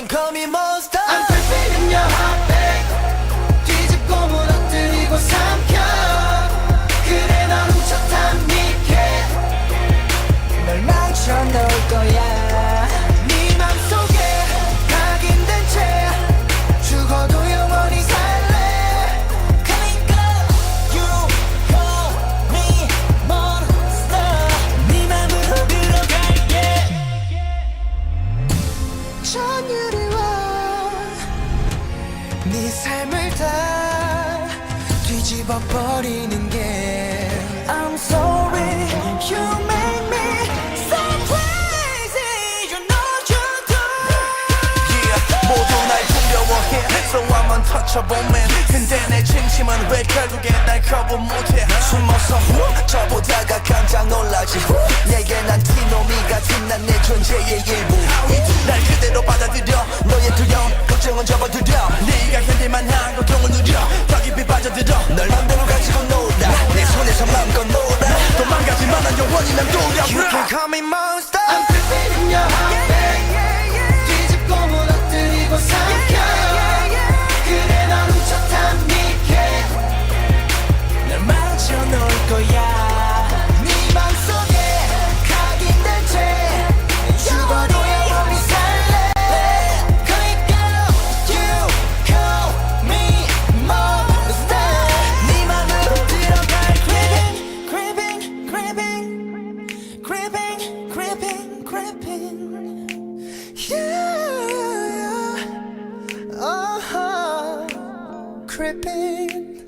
can call me monster. I'm creeping in your heart. 전율이와 네 삶을 다 뒤집어 버리는 게 I'm sorry. You make me so crazy. You know you do. Yeah 모두 날 두려워해. So I'm untouchable 근데 내 진심은 왜 결국에 날 커버 못해? 숨어서 후 저보다가 깜짝 놀라지. 내게 난 티노미 같은 난 내 존재의 도망가지만 난 영원히 난 두려워 You can call me monster I'm creeping in your heart everything.